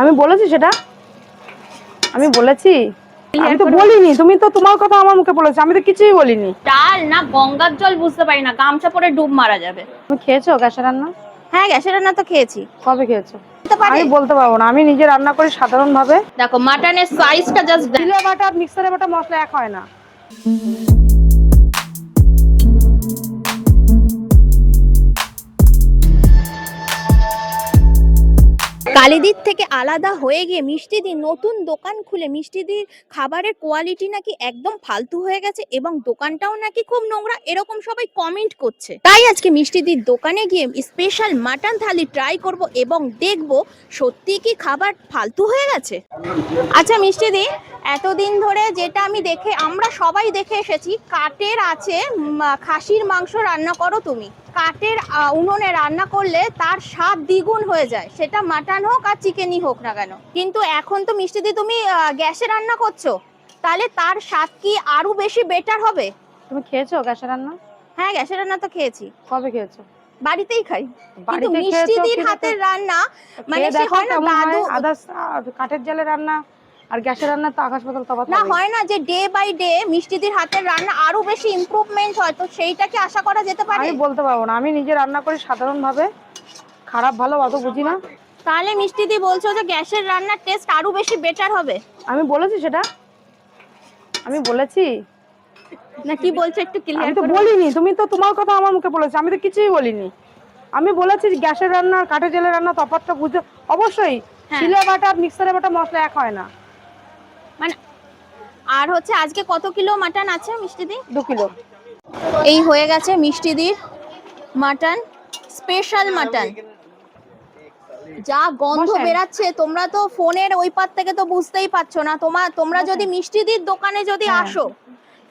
আমি বলেছি সেটা? আমি বলেছি? আমি তো বলিনি তুমি তো তোমার কথা আমার মুখে বলেছ আমি তো কিছুই বলিনি। ডাল না গঙ্গার জল বুঝতে পারি না গামছা পরে ডুব মারা যাবে। তুমি খেয়েছো গ্যাসের রান্না? হ্যাঁ গ্যাসের রান্না তো খেয়েছি। কবে খেয়েছো? আমি বলতে পারব না আমি নিজে রান্না করি সাধারণ ভাবে দেখো মাটনের সাইজটা জাস্ট দিলে বাটা মিক্সারে বাটা মশলা এক হয় না। কালিদির থেকে আলাদা হয়ে গিয়ে মিষ্টিদির নতুন দোকান খুলে মিষ্টি মিষ্টিদির খাবারের কোয়ালিটি নাকি একদম ফালতু হয়ে গেছে এবং দোকানটাও নাকি খুব নোংরা, এরকম সবাই কমেন্ট করছে। তাই আজকে মিষ্টি মিষ্টিদির দোকানে গিয়ে স্পেশাল মাটন থালি ট্রাই করব এবং দেখব সত্যি কি খাবার ফালতু হয়ে গেছে। আচ্ছা মিষ্টি মিষ্টিদি, এতদিন ধরে যেটা আমি দেখে, আমরা সবাই দেখে এসেছি, কাটের আছে খাসির মাংস রান্না করো তুমি। কাটের আহ, উনুনে রান্না করলে তার স্বাদ দ্বিগুণ হয়ে যায়। সেটা মাটন হোক আর চিকেনই হোক না কেন। কিন্তু এখন তো মিষ্টি মিষ্টিদি তুমি গ্যাসে রান্না করছ। তাহলে তার স্বাদ কি আরও বেশি বেটার হবে? তুমি খেয়েছো গ্যাসের রান্না? হ্যাঁ গ্যাসের রান্না তো খেয়েছি। কবে খেয়েছো? বাড়িতেই খাই। কিন্তু মিষ্টিদির কিন্তু হাতের রান্না মানে সে হয় না দাদু কাঠের জালে রান্না আর গ্যাসের রান্না তো আকাশ পাতাল তফাৎ না হয় না যে ডে বাই ডে মিষ্টিদির হাতের রান্না আরও বেশি ইমপ্রুভমেন্ট হয় তো সেইটাকে আশা করা যেতে পারে? আমি বলতে পারব না আমি নিজে রান্না করি সাধারণ ভাবে খারাপ ভালো অত বুঝি না। তাহলে মিষ্টিদি বলছো যে গ্যাসের রান্নার টেস্ট আরও বেশি বেটার হবে? আমি বলেছি সেটা? আমি বলেছি? না কি বলছো একটু ক্লিয়ার তো বলিনি তুমি তো তোমার কথা আমার মুখে বলেছ আমি তো কিছুই বলিনি। আমি বলেছি যে গ্যাসের রান্না আর কাঠের জলের রান্না তফাৎটা বুঝতে অবশ্যই হ্যাঁ। শিলে বাটা আর মিক্সারে বাটা মশলা এক হয় না। মানে আর হচ্ছে আজকে কত কিলো মাটন আছে মিষ্টি মিষ্টিদি দু কিলো। এই হয়ে গেছে মিষ্টিদির মাটন স্পেশাল মাটন। যা গন্ধ। বেরাচ্ছে তোমরা তো ফোনের ওই পার থেকে তো বুঝতেই পারছ না। তোমার তোমরা যদি মিষ্টিদির দোকানে যদি হ্যাঁ। আসো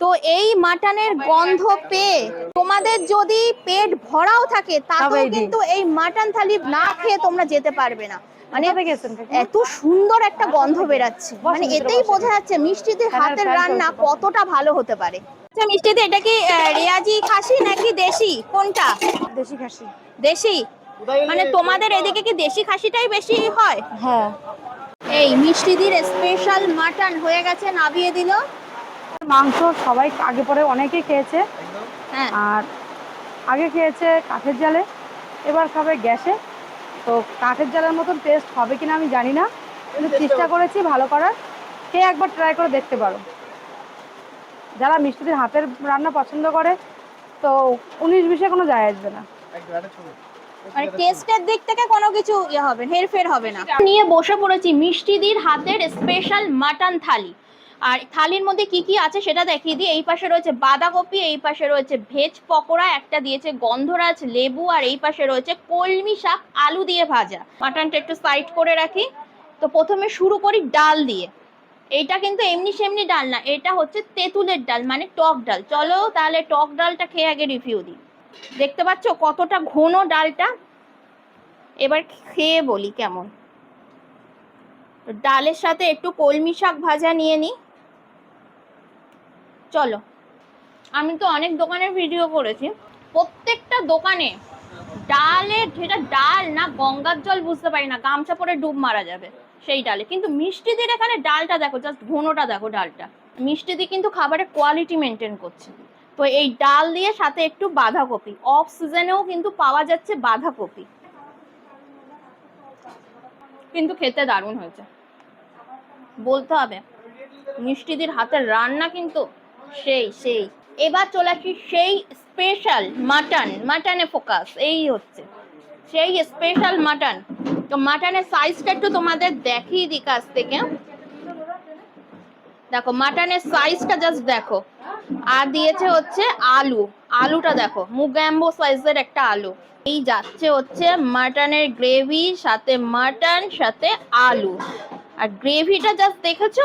তো এই মাটনের গন্ধ পেয়ে তোমাদের যদি পেট ভরাও থাকে তাহলে কিন্তু এই মাটন থালি না খেয়ে তোমরা যেতে পারবে না। মানে? এত সুন্দর একটা গন্ধ বেরাচ্ছে। মানে এতেই বোঝা যাচ্ছে মিষ্টিদির হ্যাঁ, হাতের রান্না কতটা ভালো হতে পারে। আচ্ছা মিষ্টিদি এটা কি আহ, রেয়াজি খাসি নাকি দেশি? কোনটা? দেশি খাসি। দেশি? মানে তোমাদের এদিকে কি দেশি খাসিটাই বেশি হয়? হ্যাঁ। এই মিষ্টিদির স্পেশাল মাটন হয়ে গেছে নাবিয়ে দিল। মাংস সবাই আগে পরে অনেকেই খেয়েছে। হ্যাঁ। আর আগে খেয়েছে কাঠের জালে এবার খাবে গ্যাসে। তো কাঠের জালের মতন টেস্ট হবে কিনা আমি জানি না কিন্তু চেষ্টা করেছি ভালো করার। খেয়ে একবার ট্রাই করে দেখতে পারো। যারা মিষ্টিদের হাতের রান্না পছন্দ করে তো উনিশ বিশে কোনো যায় আসবে না। মানে টেস্টের দিক থেকে কোনো কিছু ইয়ে হবে হেরফের হবে না। নিয়ে বসে পড়েছি মিষ্টিদির হাতের স্পেশাল মাটন থালি। আর থালির মধ্যে কি কি আছে সেটা দেখিয়ে দিই। এই পাশে রয়েছে বাঁধাকপি, এই পাশে রয়েছে ভেজ পকোড়া, একটা দিয়েছে গন্ধরাজ লেবু, আর এই পাশে রয়েছে কলমি শাক, আলু দিয়ে ভাজা। মাটনটা একটু সাইড করে রাখি। তো প্রথমে শুরু করি ডাল দিয়ে। এইটা কিন্তু এমনি সেমনি ডাল না, এটা হচ্ছে তেঁতুলের ডাল মানে টক ডাল। চলো তাহলে টক ডালটা খেয়ে আগে রিভিউ দিই। দেখতে পাচ্ছ কতটা ঘন ডালটা? এবার খেয়ে বলি কেমন। ডালের সাথে একটু কলমি শাক ভাজা নিয়ে নিই। চলো। আমি তো অনেক দোকানের ভিডিও করেছি। প্রত্যেকটা দোকানে ডালের যেটা ডাল না, গঙ্গার জল বুঝতে পারি না, গামছা পরে ডুব মারা যাবে সেই ডালে। কিন্তু মিষ্টিদের এখানে ডালটা দেখো জাস্ট ঘনটা দেখো ডালটা। মিষ্টিদি কিন্তু খাবারের কোয়ালিটি মেনটেন করছে। তো এই ডাল দিয়ে সাথে একটু বাঁধাকপি। অফ সিজনেও কিন্তু পাওয়া যাচ্ছে বাঁধাকপি। কিন্তু খেতে দারুণ হয়েছে। বলতে হবে মিষ্টিদির হাতের রান্না কিন্তু সেই সেই। এবার চলে আসি সেই স্পেশাল মাটন মাটনে ফোকাস এই হচ্ছে। সেই স্পেশাল মাটন তো মাটনের সাইজটা একটু তোমাদের দেখিয়ে দিই কাছ থেকে। দেখো মাটনের সাইজটা জাস্ট দেখো। আর দিয়েছে হচ্ছে আলু। আলুটা দেখো মুগ্যাম্বো সাইজের একটা আলু। এই যাচ্ছে হচ্ছে মাটনের গ্রেভি সাথে মাটন সাথে আলু। আর গ্রেভিটা জাস্ট দেখেছ?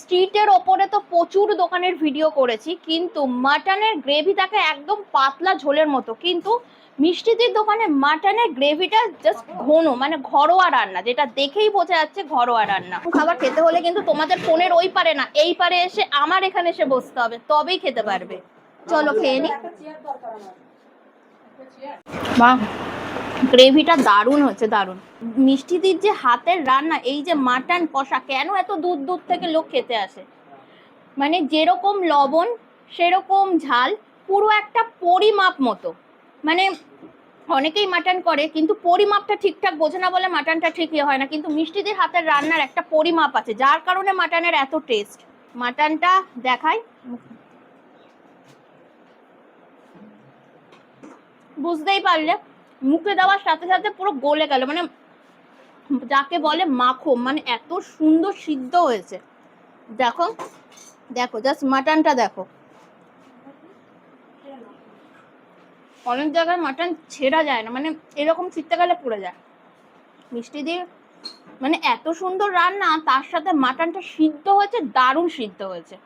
স্ট্রিটের ওপরে তো প্রচুর দোকানের ভিডিও করেছি কিন্তু মাটনের গ্রেভিটাকে একদম পাতলা ঝোলের মতো। কিন্তু মিষ্টিদের দোকানে মাটনের গ্রেভিটা জাস্ট ঘন মানে ঘরোয়া রান্না যেটা দেখেই বোঝা যাচ্ছে ঘরোয়া রান্না। খাবার খেতে হলে কিন্তু তোমাদের ফোনের ওই পারে না এই পারে এসে আমার এখানে এসে বসতে হবে তবেই খেতে পারবে। চলো খেয়ে নি। মা গ্রেভিটা দারুণ হচ্ছে দারুণ। মিষ্টিদির যে হাতের রান্না, এই যে মাটন কষা, কেন এত দূর দূর থেকে লোক খেতে আসে? মানে যেরকম লবণ, সেরকম ঝাল, পুরো একটা পরিমাপ মতো। মানে অনেকেই মাটন করে, কিন্তু পরিমাপটা ঠিকঠাক বোঝে না বলে মাটনটা ঠিক ইয়ে হয় না। কিন্তু মিষ্টিদের হাতের রান্নার একটা পরিমাপ আছে, যার কারণে মাটনের এত টেস্ট মাটনটা দেখাই। বুঝতেই পারলে। মুখে দেওয়ার সাথে সাথে পুরো গলে গেল। মানে যাকে বলে মাখো মানে এত সুন্দর সিদ্ধ হয়েছে। দেখো দেখো জাস্ট মাটনটা দেখো। অনেক জায়গায় মাটন ছেঁড়া যায় না মানে এরকম গেলে পড়ে যায়। মিষ্টি দিয়ে মানে এত সুন্দর রান্না, তার সাথে মাটনটা সিদ্ধ হয়েছে, দারুণ সিদ্ধ হয়েছে।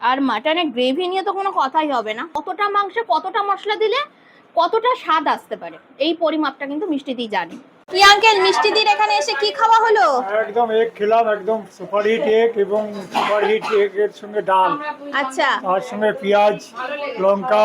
আর মাটনের গ্রেভি নিয়ে তো কোনো কথাই হবে না। কতটা মাংসে কতটা মশলা দিলে কতটা স্বাদ আসতে পারে? এই পরিমাপটা কিন্তু মিষ্টি দিয়ে জানি। কি আঙ্কেল মিষ্টি দির এখানে এসে কি খাওয়া হলো? একদম এগ খেলাম একদম সুপার হিট এগ এবং সুপার হিট এক এর সঙ্গে ডাল। আচ্ছা। তার সঙ্গে পেঁয়াজ লঙ্কা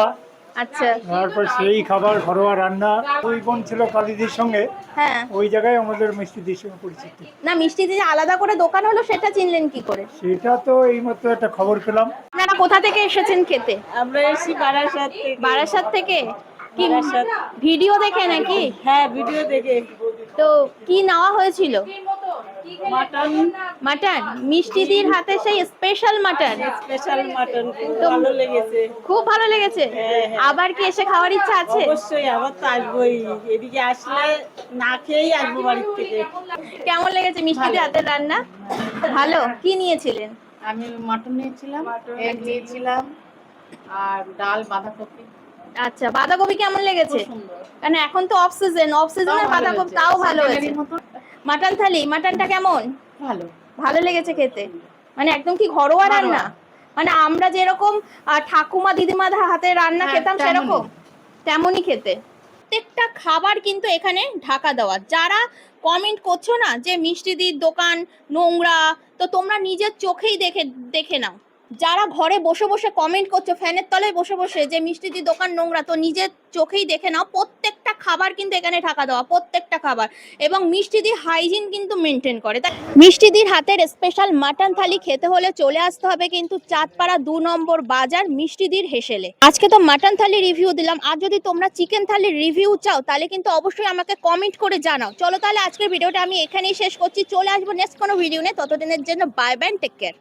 আচ্ছা। তারপর সেই খাবার ঘরোয়া রান্না। ওই বোন ছিল কালিদির সঙ্গে। হ্যাঁ। ওই জায়গায় আমাদের মিষ্টিদির সঙ্গে পরিচিত। না মিষ্টি দিয়ে যে আলাদা করে দোকান হলো সেটা চিনলেন কি করে? সেটা তো এইমাত্র একটা খবর পেলাম। আপনারা কোথা থেকে এসেছেন খেতে? আমরা এসেছি বারাসাত থেকে। বারাসাত থেকে? কি ভিডিও দেখে নাকি? হ্যাঁ ভিডিও দেখে। তো কি নেওয়া হয়েছিল? মাটন। মাটন? মিষ্টিদির হাতে সেই স্পেশাল মাটন। স্পেশাল মাটন খুব ভালো লেগেছে। খুব ভালো লেগেছে? হ্যাঁ, হ্যাঁ। আবার কি এসে খাওয়ার ইচ্ছা আছে? অবশ্যই আবার তো আসবোই। এদিকে আসলে না খেয়েই আসব বাড়ির থেকে। কেমন লেগেছে মিষ্টিদির হাতের রান্না? ভালো? কি নিয়েছিলেন? আমি মাটন নিয়েছিলাম এগ নিয়েছিলাম আর ডাল বাঁধাকপি। আচ্ছা বাঁধাকপি কেমন লেগেছে? কারণ এখন তো অফ সিজন অফ সিজনে বাঁধাকপি তাও ভালো হয়েছে। মাটন থালি মাটনটা কেমন? ভালো। ভালো লেগেছে খেতে? মানে একদম কি ঘরোয়া রান্না? মানে আমরা যেরকম ঠাকুমা দিদিমাদের হাতে রান্না হ্যাঁ, খেতাম সেরকম তেমনই খেতে। প্রত্যেকটা খাবার কিন্তু এখানে ঢাকা দেওয়া। যারা কমেন্ট করছ না যে মিষ্টি মিষ্টিদির দোকান নোংরা তো তোমরা নিজের চোখেই দেখে দেখে নাও। যারা ঘরে বসে বসে কমেন্ট করছ, ফ্যানের তলায় বসে বসে, যে মিষ্টি মিষ্টিদির দোকান নোংরা, তো নিজের চোখেই দেখে নাও, প্রত্যেকটা খাবার কিন্তু এখানে ঢাকা দেওয়া, প্রত্যেকটা খাবার। এবং মিষ্টি মিষ্টিদি হাইজিন কিন্তু মেনটেন করে। তাই মিষ্টিদির হাতের স্পেশাল মাটন থালি খেতে হলে চলে আসতে হবে কিন্তু চাঁদপাড়া দু নম্বর বাজার মিষ্টিদির হেসেলে। আজকে তো মাটন থালি রিভিউ দিলাম, আর যদি তোমরা চিকেন থালির রিভিউ চাও, তাহলে কিন্তু অবশ্যই আমাকে কমেন্ট করে জানাও। চলো তাহলে আজকের ভিডিওটা আমি এখানেই শেষ করছি, চলে আসব নেক্সট কোনো ভিডিও নিয়ে, ততদিনের জন্য বাই বাই টেক কেয়ার